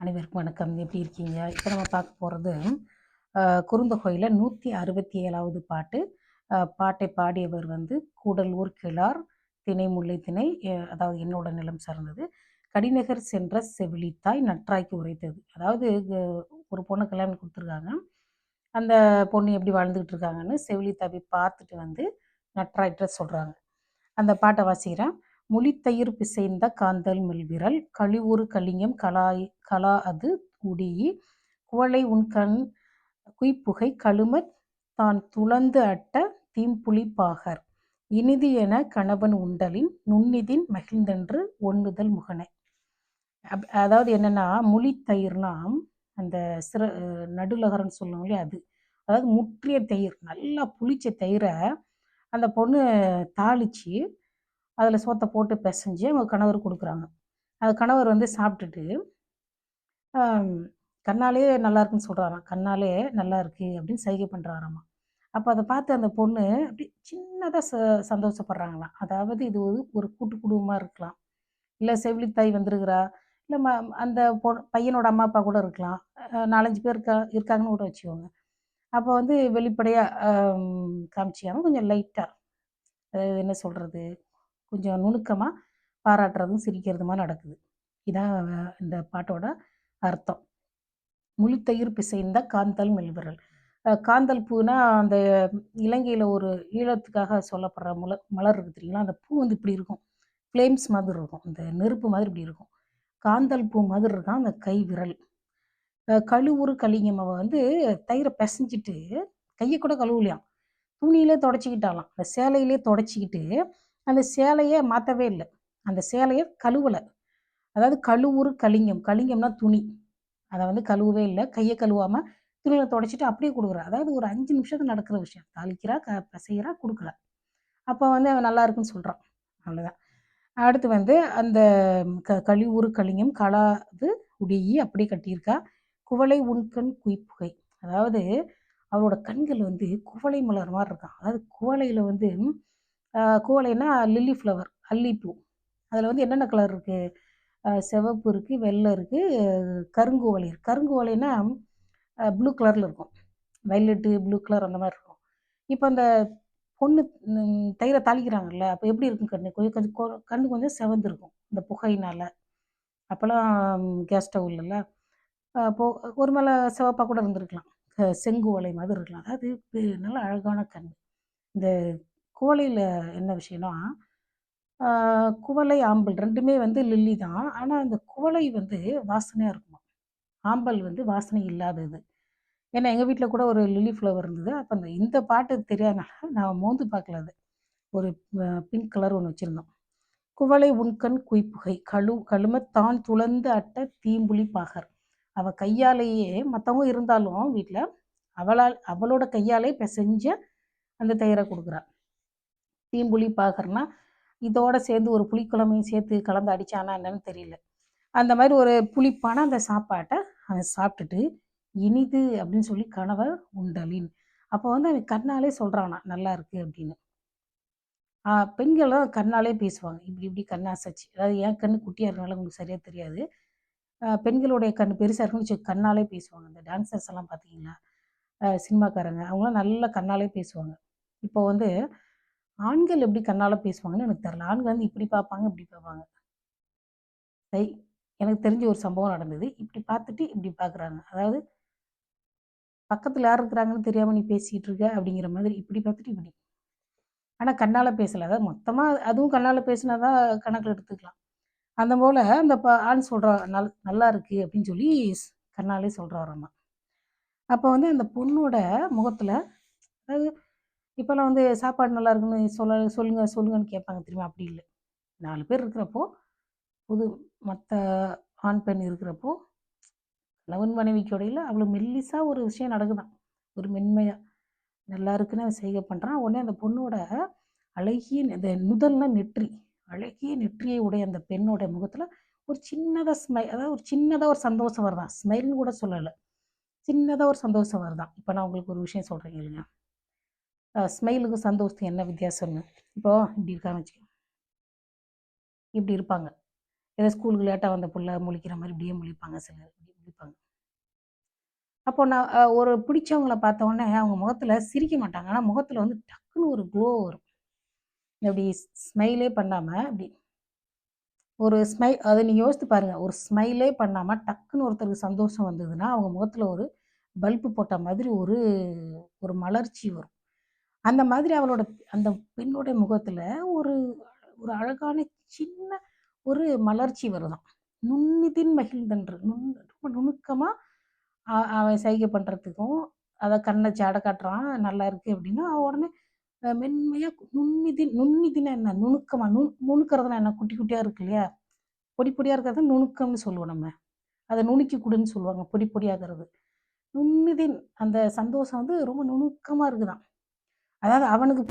அனைவருக்கும் வணக்கம். எப்படி இருக்கீங்க? இப்போ நம்ம பார்க்க போகிறது குறுந்தொகையில் நூற்றி அறுபத்தி ஏழாவது பாட்டு. பாட்டை பாடியவர் வந்து கூடலூர் கிளார் திணை முல்லை திணை அதாவது என்னோட நிலம் சார்ந்தது. கடிநகர் சென்ற செவிலித்தாய் நற்றாய்க்கு உரைத்தது. அதாவது ஒரு பொண்ணை கல்யாணம் கொடுத்துருக்காங்க. அந்த பொண்ணு எப்படி வாழ்ந்துக்கிட்டு இருக்காங்கன்னு செவிலித்தாய் போய் பார்த்துட்டு வந்து நற்றாய்கிட்ட சொல்கிறாங்க அந்த பாட்டை வாசிக்கிறேன். முளித்தயிர் பிசைந்த காந்தல் மெல்விரல் கழிவுறு கலிங்கம் கலாய் கலா அது குடி குவளை உண்கண் குய்ப்புகை கழுமத் தான் துளந்து அட்ட தீம்புலி பாகர். இனிது என கணவன் உண்டலின் நுண்ணிதின் மகிழ்ந்தென்று ஒண்ணுதல் முகனை. அப்- அதாவது என்னன்னா முளித்தயிர்னா அந்த சிற நடுலகரன் சொல்லுவோம் இல்லையா அது. அதாவது முற்றிய தயிர் நல்லா புளிச்ச தயிரை அந்த பொண்ணு தாளிச்சு அதில் சோத்தை போட்டு பிசைஞ்சு அவங்க கணவர் கொடுக்குறாங்க. அந்த கணவர் வந்து சாப்பிட்டுட்டு ஆம், கண்ணாலே நல்லா இருக்குன்னு சொல்கிறாராம் கண்ணாலே நல்லா இருக்கு அப்படின்னு சைகை பண்ணுறாராம்மா அப்போ அதை பார்த்து அந்த பொண்ணு அப்படி சின்னதாக ச சந்தோஷப்படுறாங்களாம். அதாவது இது ஒரு ஒரு கூட்டு குடும்பமாக இருக்கலாம். இல்லை செவிலித்தாய் வந்திருக்கிறா. இல்லை ம அந்த பொ பையனோட அம்மா அப்பா கூட இருக்கலாம். நாலஞ்சு பேர் இருக்கா இருக்காங்கன்னு கூட வச்சுக்கோங்க. அப்போ வந்து வெளிப்படையாக காமிச்சிக்காம கொஞ்சம் லைட்டாக என்ன சொல்கிறது கொஞ்சம் நுணுக்கமாக பாராட்டுறதும் சிரிக்கிறதுமா நடக்குது. இதான் இந்த பாட்டோட அர்த்தம். முழுத்தயிர் பிசைந்த காந்தல் மெல்விரல் காந்தல் பூனா அந்த இலங்கையில் ஒரு ஈழத்துக்காக சொல்லப்படுற முல மலர் இருக்கு தெரியுங்களா? அந்த பூ வந்து இப்படி இருக்கும். ஃப்ளேம்ஸ் மாதிரி இருக்கும். அந்த நெருப்பு மாதிரி இப்படி இருக்கும். காந்தல் பூ மாதிரி இருக்கான் அந்த கை விரல். கழுவுறு கலிங்கம். வந்து தயிரை பிசைஞ்சிட்டு கையை கூட கழுவலையாம். துணியிலே தொடச்சிக்கிட்டாலாம். அந்த சேலையிலே தொடச்சிக்கிட்டு அந்த சேலையை மாற்றவே இல்லை. அந்த சேலையை கழுவலை. அதாவது கழுவுறு கலிங்கம். கலிங்கம்னா துணி. அதை வந்து கழுவவே இல்லை. கையை கழுவாமல் துணியில் தொடச்சிட்டு அப்படியே கொடுக்குறா அதாவது ஒரு அஞ்சு நிமிஷத்தில் நடக்கிற விஷயம். தாளிக்கிறா க பிசைகிறா கொடுக்குறா. அப்போ வந்து அவன் நல்லா இருக்குன்னு சொல்கிறான் அவ்வளோதான் அடுத்து வந்து அந்த க கழிவுறு கலிங்கம் கலாது உடியி அப்படியே கட்டியிருக்கா. குவளை உண்கண் குய்ப்புகை. அதாவது அவரோட கண்கள் வந்து குவளை மலர் மாதிரி இருக்கான். அதாவது குவளையில் வந்து ஆஹ் குவளைன்னா லில்லி ஃப்ளவர் அல்லிப்பூ. அதில் வந்து என்னென்ன கலர் இருக்குது சிவப்பு இருக்குது வெள்ளை இருக்குது கருங்குவளை இருக்கு. கருங்குவளைனா ப்ளூ கலரில் இருக்கும். வைலெட்டு ப்ளூ கலர் அந்த மாதிரி இருக்கும். இப்போ அந்த பொண்ணு ம், தயிரை தாளிக்கிறாங்கல்ல அப்போ எப்படி இருக்கும் கண்ணு? கொஞ்சம் கொஞ்சம் கண்ணு கொஞ்சம் செவந்திருக்கும் இந்த புகையினால். அப்போல்லாம் கேஸ் ஸ்டவ் இல்லைல்ல. போ ஒரு மேலே சிவப்பாக கூட இருந்திருக்கலாம். செங்கு ஓலை மாதிரி இருக்கலாம். அதாவது நல்ல அழகான கண் இந்த கோலையில் என்ன விஷயம்னா குவளை ஆம்பல் ரெண்டுமே வந்து லில்லி தான். ஆனால் அந்த குவளை வந்து வாசனையாக இருக்குமா ஆம்பல் வந்து வாசனை இல்லாதது. ஏன்னா எங்கள் வீட்டில் கூட ஒரு லில்லி ஃப்ளவர் இருந்தது. அப்போ அந்த இந்த பாட்டு தெரியாதனால நான் மோந்து பார்க்கல அது. ஒரு பிங்க் கலர் ஒன்று வச்சுருந்தோம். குவளை உண்கண் குய்ப்புகை. கழு கழும தான் துளந்து அட்ட தீம்புலி பாகர். அவள் கையாலேயே மற்றவங்க இருந்தாலும் வீட்டில் அவளால் அவளோட கையாலே பிசைஞ்ச அந்த தயிரை கொடுக்குறா. தீம்புலி பாகர்னா இதோட சேர்ந்து ஒரு புளிக்குழம்பையும் சேர்த்து கலந்து அடிச்சானா என்னன்னு தெரியல. அந்த மாதிரி ஒரு புளிப்பான அந்த சாப்பாட்டை அவன் சாப்பிட்டுட்டு இனிது அப்படின்னு சொல்லி கணவர் உண்டலின். அப்போ வந்து அவன் கண்ணாலே சொல்கிறானா நல்லா இருக்கு அப்படின்னு. பெண்கள் தான் கண்ணாலே பேசுவாங்க இப்படி இப்படி கண் அதாவது என் கண்ணு குட்டியாக இருக்கனால உங்களுக்கு சரியாக தெரியாது. பெண்களுடைய கண் பெருசாக இருக்குன்னு வச்சு கண்ணாலே பேசுவாங்க. இந்த டான்சர்ஸ் எல்லாம் பார்த்தீங்களா? சினிமாக்காரங்க அவங்களாம் நல்ல கண்ணாலே பேசுவாங்க. இப்போ வந்து ஆண்கள் எப்படி கண்ணால் பேசுவாங்கன்னு எனக்கு தெரில ஆண்கள் வந்து இப்படி பார்ப்பாங்க இப்படி பார்ப்பாங்க. சரி எனக்கு தெரிஞ்ச ஒரு சம்பவம் நடந்தது. இப்படி பார்த்துட்டு இப்படி பார்க்குறாங்க. அதாவது பக்கத்தில் யார் இருக்கிறாங்கன்னு தெரியாமல் நீ பேசிகிட்டு இருக்க அப்படிங்கிற மாதிரி இப்படி பார்த்துட்டு இப்படி. ஆனால் கண்ணால் பேசலை. அதாவது மொத்தமாக அதுவும் கண்ணால் பேசினா தான் கணக்கில் எடுத்துக்கலாம். அந்த போல் அந்த ப ஆண் சொல்கிறா நல் நல்லா இருக்குது அப்படின்னு சொல்லி கண்ணாலே சொல்கிறாராம்மா அப்போ வந்து அந்த பொண்ணோட முகத்தில் அதாவது இப்போல்லாம் வந்து சாப்பாடு நல்லா இருக்குன்னு சொல்ல சொல்லுங்கள் சொல்லுங்கன்னு கேட்பாங்க. தெரியுமா அப்படி இல்லை. நாலு பேர் இருக்கிறப்போ புது மற்ற ஆண் பெண் இருக்கிறப்போ கணவன் மனைவிக்கு இடையில அவ்வளோ மெல்லிசாக ஒரு விஷயம் நடக்குதான். ஒரு மென்மையாக நல்லா இருக்குன்னு செய்கை பண்ணுறான் உடனே அந்த பொண்ணோட அழகிய இந்த முதல்ல நெற்றி அழகிய நெற்றியை உடைய அந்த பெண்ணோட முகத்தில் ஒரு சின்னதாக ஸ்மை அதாவது ஒரு சின்னதாக ஒரு சந்தோஷம் வருதான். ஸ்மைல்னு கூட சொல்லலை. சின்னதாக ஒரு சந்தோஷம் வருதான். இப்போ நான் உங்களுக்கு ஒரு விஷயம் சொல்கிறேன் இல்லைங்க ஸ்மைலுக்கும் சந்தோஷத்துக்கும் என்ன வித்தியாசம்னு? இப்போ இப்படி இருக்கான்னு வச்சுக்கோங்க இப்படி இருப்பாங்க. ஏதோ ஸ்கூலுக்கு லேட்டாக வந்த பிள்ளை முழிக்கிற மாதிரி இப்படியே முழிப்பாங்க சிலர். இப்படி அப்போ நான் ஒரு பிடிச்சவங்கள பார்த்த உடனே அவங்க முகத்தில் சிரிக்க மாட்டாங்க. ஆனால் முகத்தில் வந்து டக்குனு ஒரு க்ளோ வரும். இப்படி ஸ்மைலே பண்ணாமல் இப்படி. ஒரு ஸ்மை அதை நீங்கள் யோசித்து பாருங்கள் ஒரு ஸ்மைலே பண்ணாமல் டக்குன்னு ஒருத்தருக்கு சந்தோஷம் வந்ததுன்னா, அவங்க முகத்தில் ஒரு பல்பு போட்ட மாதிரி ஒரு ஒரு மலர்ச்சி வரும். அந்த மாதிரி அவளோட அந்த பெண்ணோட முகத்தில் ஒரு ஒரு அழகான சின்ன ஒரு மலர்ச்சி வருதாம். நுண்ணிதின் மகிழ்ந்தன்று. நுண் ரொம்ப நுணுக்கமாக அ அவன் சைகை பண்ணுறதுக்கும் அதை கண்ணை ஜாட காட்டுறான், நல்லா இருக்குது அப்படின்னா, அவன் உடனே மென்மையாக நுண்ணிதின் நுண்ணிதினா நுண்ணிதின்னா என்ன? நுணுக்கமாக நு நுணுக்கிறதுனா என்ன? குட்டி குட்டியாக இருக்கு இல்லையா? பொடி பொடியாக இருக்கிறது நுணுக்கம்னு சொல்லுவோம் நம்ம. அதை நுணுக்கி கொடுன்னு சொல்லுவாங்க. பொடி பொடியாகிறது. நுண்ணிதின் அந்த சந்தோஷம் வந்து ரொம்ப நுணுக்கமாக இருக்குதான் அதாவது அவனுக்கு